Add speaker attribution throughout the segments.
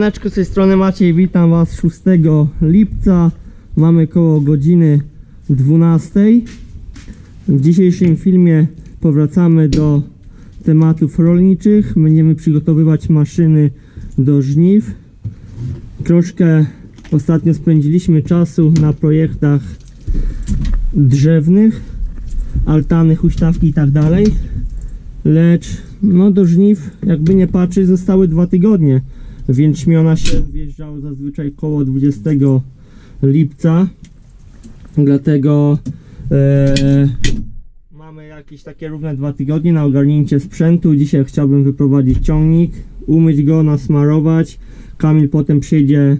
Speaker 1: Siemaneczko, z tej strony Maciej, witam Was 6 lipca. Mamy koło godziny 12. W dzisiejszym filmie powracamy do tematów rolniczych. Będziemy przygotowywać maszyny do żniw. Troszkę ostatnio spędziliśmy czasu na projektach drzewnych, altany, huśtawki i tak dalej. Lecz no do żniw, jakby nie patrzeć, zostały dwa tygodnie. Więc śmiona się wjeżdżało zazwyczaj koło 20 lipca. Dlatego e, mamy jakieś takie równe dwa tygodnie na ogarnięcie sprzętu. Dzisiaj chciałbym wyprowadzić ciągnik, umyć go, nasmarować. Kamil potem przyjdzie e,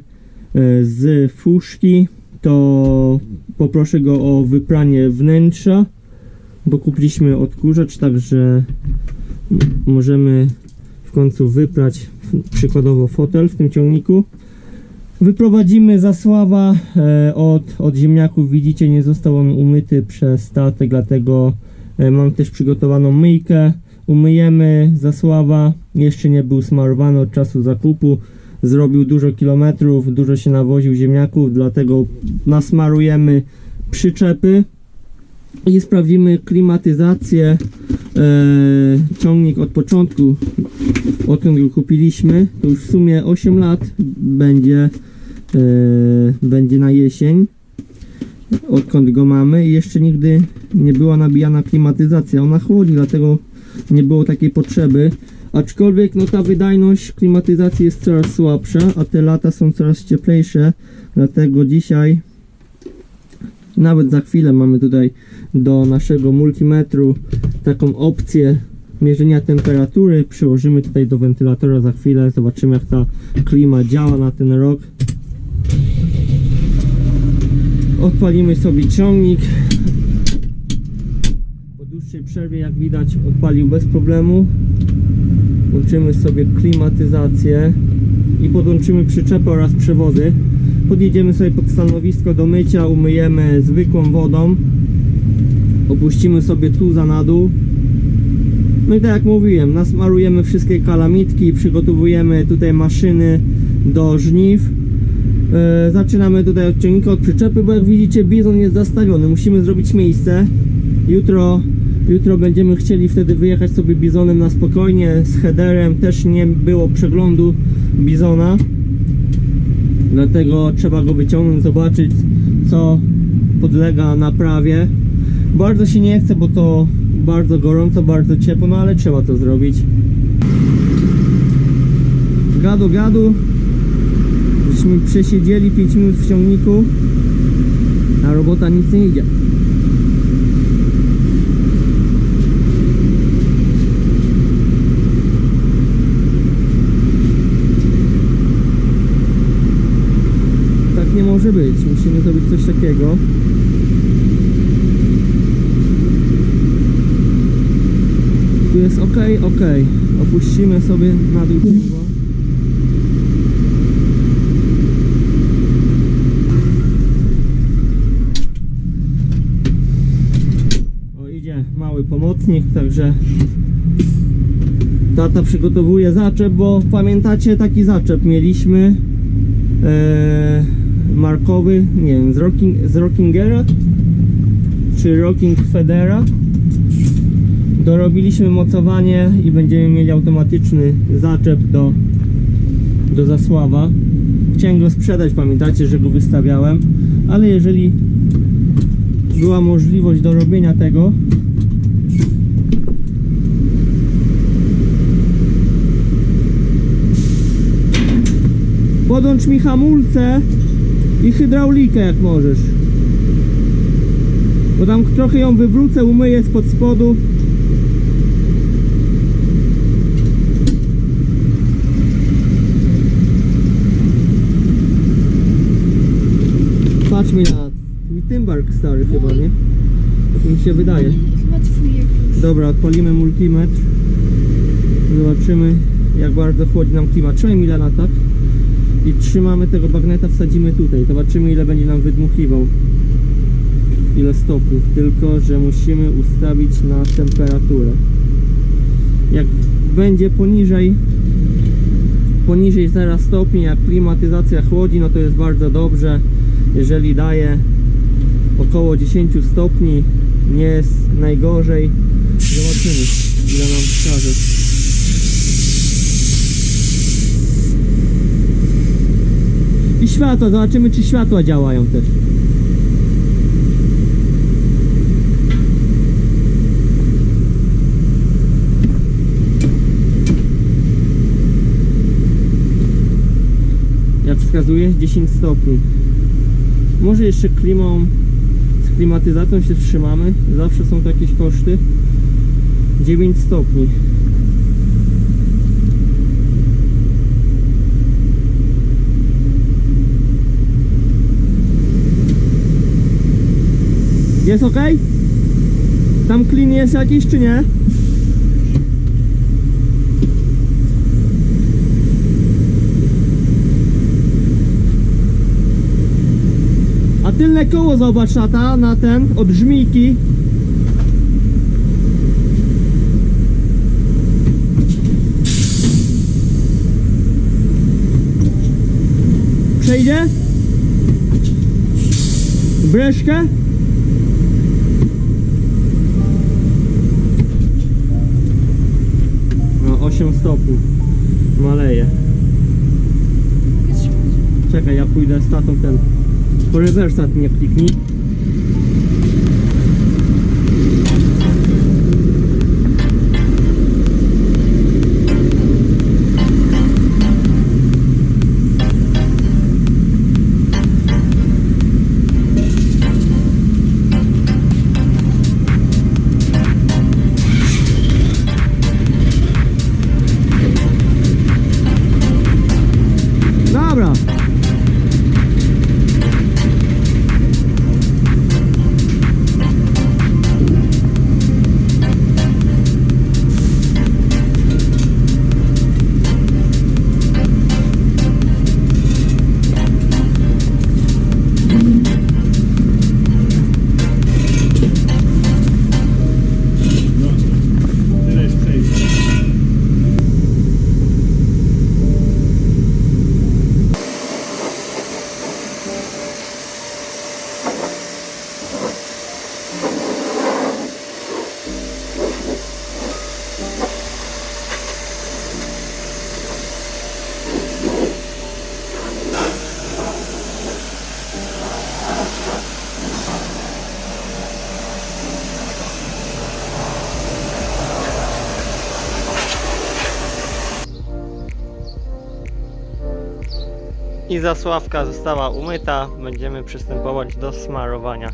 Speaker 1: z fuszki, to poproszę go o wypranie wnętrza, bo kupiliśmy odkurzacz, także możemy w końcu wyprać przykładowo fotel w tym ciągniku. Wyprowadzimy Zasława e, od, od ziemniaków. Widzicie, nie został on umyty przez statek, dlatego e, mam też przygotowaną myjkę. Umyjemy Zasława. Jeszcze nie był smarowany od czasu zakupu. Zrobił dużo kilometrów, dużo się nawoził ziemniaków, dlatego nasmarujemy przyczepy i sprawdzimy klimatyzację. E, ciągnik od początku odkąd go kupiliśmy, to już w sumie 8 lat będzie, e, będzie na jesień, odkąd go mamy i jeszcze nigdy nie była nabijana klimatyzacja. Ona chłodzi, dlatego nie było takiej potrzeby. Aczkolwiek no ta wydajność klimatyzacji jest coraz słabsza, a te lata są coraz cieplejsze, dlatego dzisiaj nawet za chwilę mamy tutaj do naszego multimetru taką opcję mierzenia temperatury. Przyłożymy tutaj do wentylatora za chwilę. Zobaczymy jak ta klima działa na ten rok. Odpalimy sobie ciągnik. Po dłuższej przerwie jak widać odpalił bez problemu. Włączymy sobie klimatyzację i podłączymy przyczepę oraz przewody. Podjedziemy sobie pod stanowisko do mycia, umyjemy zwykłą wodą. Opuścimy sobie tuza na dół. No i tak jak mówiłem, nasmarujemy wszystkie kalamitki, przygotowujemy tutaj maszyny do żniw. E, zaczynamy tutaj od ciągnika, od przyczepy, bo jak widzicie bizon jest zastawiony, musimy zrobić miejsce. Jutro, jutro będziemy chcieli wtedy wyjechać sobie bizonem na spokojnie, z headerem, też nie było przeglądu bizona. Dlatego trzeba go wyciągnąć, zobaczyć co podlega naprawie. Bardzo się nie chce, bo to bardzo gorąco, bardzo ciepło, no ale trzeba to zrobić. Gadu, gadu. Żeśmy przesiedzieli 5 minut w ciągniku, a robota nic nie idzie. Tak nie może być. Musimy zrobić coś takiego. Tu jest ok, ok. Opuścimy sobie na dół ciągło. O, idzie mały pomocnik, także tata przygotowuje zaczep, bo pamiętacie taki zaczep mieliśmy e, markowy, nie wiem, z, rocking, z Rockingera czy Rocking Federa dorobiliśmy mocowanie i będziemy mieli automatyczny zaczep do, do zasława. Chciałem go sprzedać, pamiętacie, że go wystawiałem, ale jeżeli była możliwość dorobienia tego, podłącz mi hamulce i hydraulikę jak możesz. Bo tam trochę ją wywrócę, umyję spod spodu. Patrz mi na twój Tymbark stary chyba, nie? Tak mi się wydaje.
Speaker 2: Chyba twój jakiś.
Speaker 1: Dobra, odpalimy multimetr. Zobaczymy jak bardzo chłodzi nam klimat. Trzymaj Milana, tak? I trzymamy tego bagneta, wsadzimy tutaj. Zobaczymy ile będzie nam wydmuchiwał. Ile stopniów. Tylko, że musimy ustawić na temperaturę. Jak będzie poniżej poniżej 0 stopni, jak klimatyzacja chłodzi, no to jest bardzo dobrze. Jeżeli daje około 10 stopni, nie jest najgorzej. Zobaczymy, ile nam wskaże. I światła, zobaczymy czy światła działają też. Jak wskazuje 10 stopni. Może jeszcze klimą, z klimatyzacją się wstrzymamy. Zawsze są to jakieś koszty. 9 stopni. Jest ok? Tam klin jest jakiś czy nie? Tylne koło zobacz tata na ten od żmijki. Przejdzie? Breszkę? No 8 stopni. Maleje. Czekaj, ja pójdę z tatą ten. Po rewersat nie kliknij. I zasławka została umyta. Będziemy przystępować do smarowania.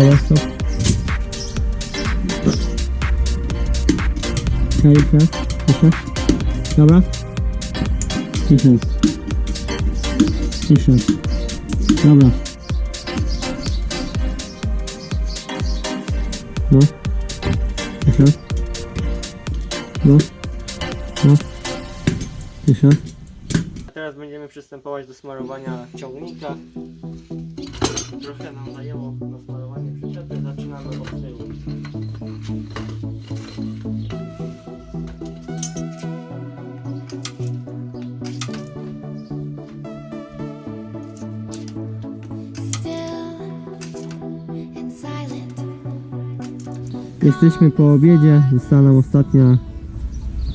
Speaker 1: Dobra, stop. Okej, okay, proszę. Dobra. Tysiąc. Tysiąc. Dobra. No. No. No. Tysiąc. Teraz będziemy przystępować do smarowania ciągnika. Trochę nam zajęło na smarowanie przyczepy. Zaczynamy od tyłu. Jesteśmy po obiedzie. Została nam ostatnia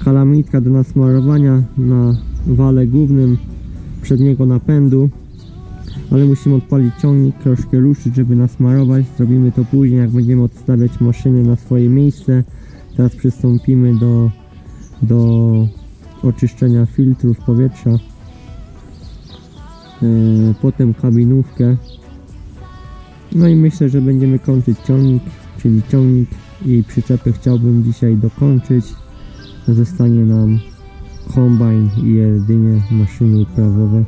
Speaker 1: kalamitka do nasmarowania na wale głównym przedniego napędu. Ale musimy odpalić ciągnik, troszkę ruszyć, żeby nasmarować. Zrobimy to później, jak będziemy odstawiać maszyny na swoje miejsce. Teraz przystąpimy do, do oczyszczenia filtrów powietrza. potem kabinówkę. No i myślę, że będziemy kończyć ciągnik, czyli ciągnik i przyczepy chciałbym dzisiaj dokończyć. Zostanie nam kombajn i jedynie maszyny uprawowe.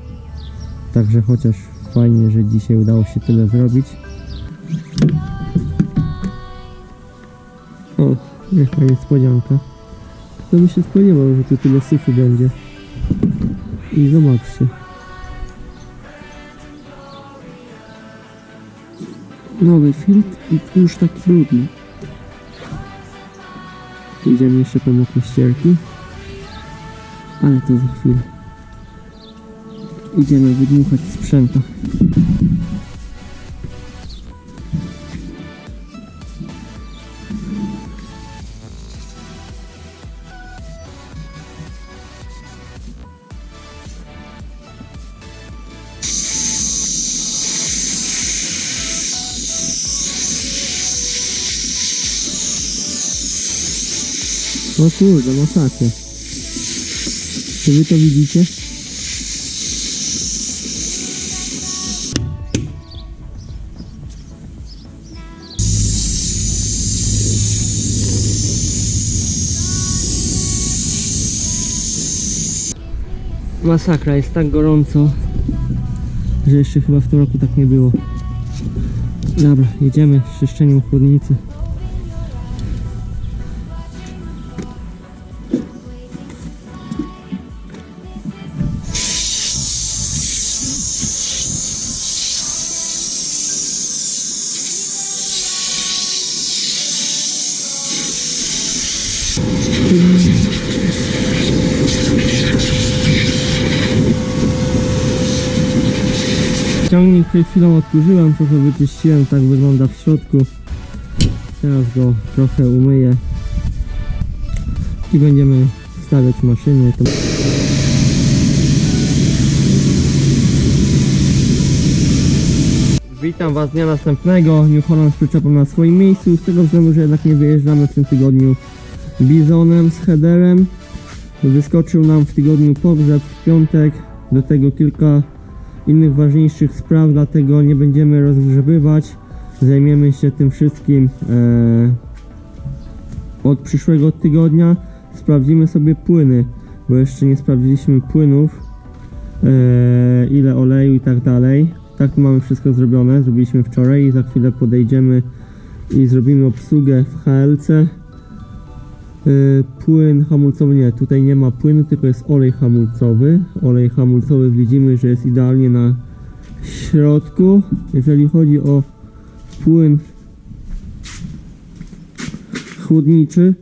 Speaker 1: Także chociaż fajnie, że dzisiaj udało się tyle zrobić. O, jaka niespodzianka. Kto by się spodziewał, że tu tyle syfu będzie. I zobaczcie. Nowy filtr i już taki brudny. Idziemy jeszcze po mokre ścierki. Ale to za chwilę. Idziemy wydmuchać sprzęta. O kurde, masakra. Czy wy to widzicie? Masakra, jest tak gorąco, że jeszcze chyba w tym roku tak nie było. Dobra, jedziemy z czyszczeniem chłodnicy. Przed chwilą odkurzyłem, trochę wyczyściłem, tak wygląda w środku. Teraz go trochę umyję i będziemy stawiać maszyny. Witam Was dnia następnego. New Holland z przyczepą na swoim miejscu, z tego względu, że jednak nie wyjeżdżamy w tym tygodniu bizonem z headerem. Wyskoczył nam w tygodniu pogrzeb w piątek, do tego kilka innych ważniejszych spraw, dlatego nie będziemy rozgrzebywać. Zajmiemy się tym wszystkim e, od przyszłego tygodnia. Sprawdzimy sobie płyny, bo jeszcze nie sprawdziliśmy płynów, e, ile oleju i tak dalej. Tak tu mamy wszystko zrobione, zrobiliśmy wczoraj i za chwilę podejdziemy i zrobimy obsługę w HLC. E, płyn hamulcowy nie, tutaj nie ma płynu, tylko jest olej hamulcowy. Olej hamulcowy widzimy, że jest idealnie na środku. Jeżeli chodzi o płyn chłodniczy,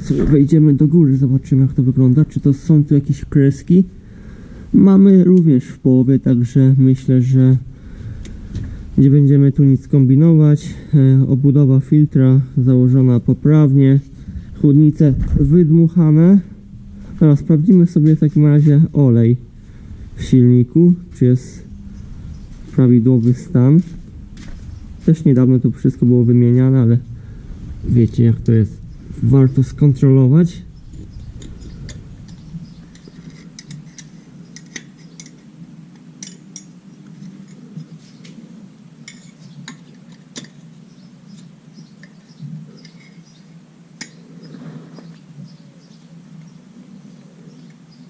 Speaker 1: sobie wejdziemy do góry, zobaczymy jak to wygląda. Czy to są tu jakieś kreski? Mamy również w połowie, także myślę, że nie będziemy tu nic kombinować. E, obudowa filtra założona poprawnie chłodnice wydmuchane. Teraz sprawdzimy sobie w takim razie olej w silniku, czy jest prawidłowy stan. Też niedawno to wszystko było wymieniane, ale wiecie jak to jest. Warto skontrolować.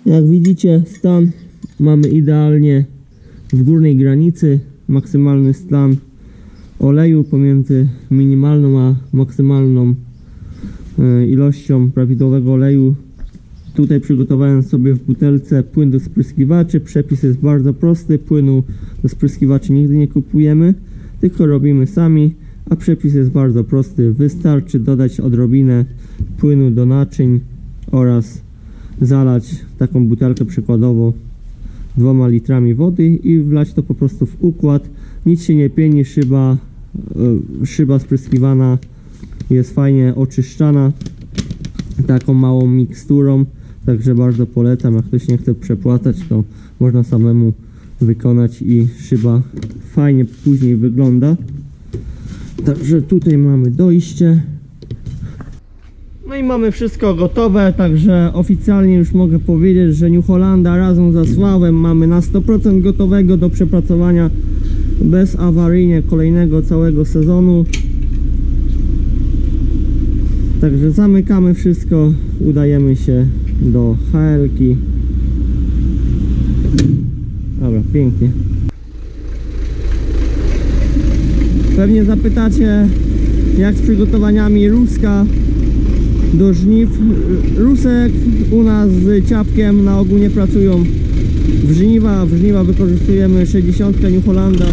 Speaker 1: Jak widzicie stan mamy idealnie w górnej granicy. Maksymalny stan oleju pomiędzy minimalną a maksymalną e, ilością prawidłowego oleju. Tutaj przygotowałem sobie w butelce płyn do spryskiwaczy. Przepis jest bardzo prosty. Płynu do spryskiwaczy nigdy nie kupujemy tylko robimy sami a przepis jest bardzo prosty. Wystarczy dodać odrobinę płynu do naczyń oraz zalać taką butelkę przykładowo dwoma litrami wody i wlać to po prostu w układ. Nic się nie pieni, szyba, e, szyba spryskiwana jest fajnie oczyszczana taką małą miksturą. Także bardzo polecam, jak ktoś nie chce przepłacać, to można samemu wykonać i szyba fajnie później wygląda. Także tutaj mamy dojście. No i mamy wszystko gotowe, także oficjalnie już mogę powiedzieć, że New Hollanda razem ze Sławem mamy na 100% gotowego do przepracowania bez awaryjnie kolejnego całego sezonu. Także zamykamy wszystko, udajemy się do HL-ki. Dobra, pięknie. Pewnie zapytacie, jak z przygotowaniami Ruska do żniw. Rusek u nas z ciapkiem na ogół nie pracują w żniwa. W żniwa wykorzystujemy 60 New Hollanda.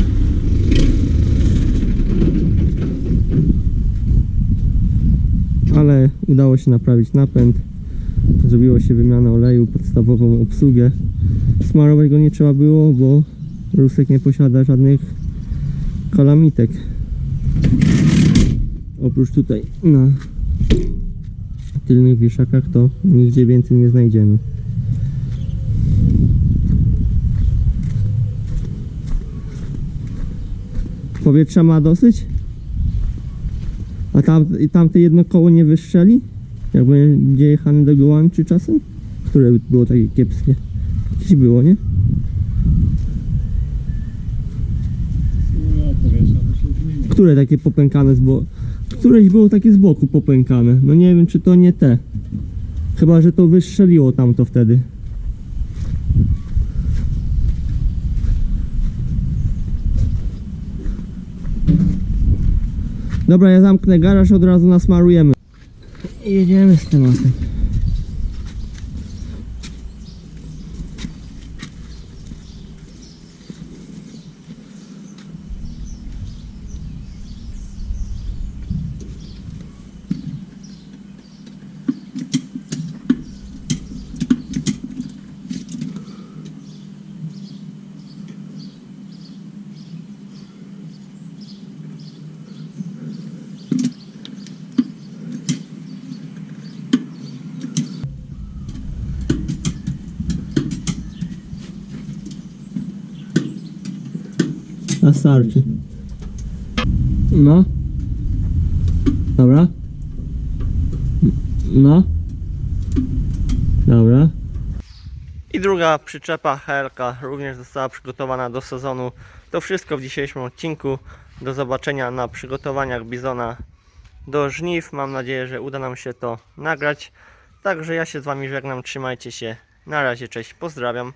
Speaker 1: Ale udało się naprawić napęd. Zrobiło się wymianę oleju, podstawową obsługę. Smarować go nie trzeba było, bo Rusek nie posiada żadnych kalamitek. Oprócz tutaj na tylnych wieszakach to nigdzie więcej nie znajdziemy. Powietrza ma dosyć? A tam, tamte jedno koło nie wystrzeli? Jak będzie jechany do Gołęczy czasem? Które było takie kiepskie? Jakieś było, nie? Które takie popękane z? Któreś było takie z boku popękane. No nie wiem, czy to nie te. Chyba, że to wystrzeliło tamto wtedy. Dobra, ja zamknę garaż, od razu nasmarujemy. I jedziemy z tematem. Na starczy. No. Dobra. No. Dobra. I druga przyczepa Helka również została przygotowana do sezonu. To wszystko w dzisiejszym odcinku. Do zobaczenia na przygotowaniach Bizona do żniw. Mam nadzieję, że uda nam się to nagrać. Także ja się z Wami żegnam. Trzymajcie się. Na razie, cześć. Pozdrawiam.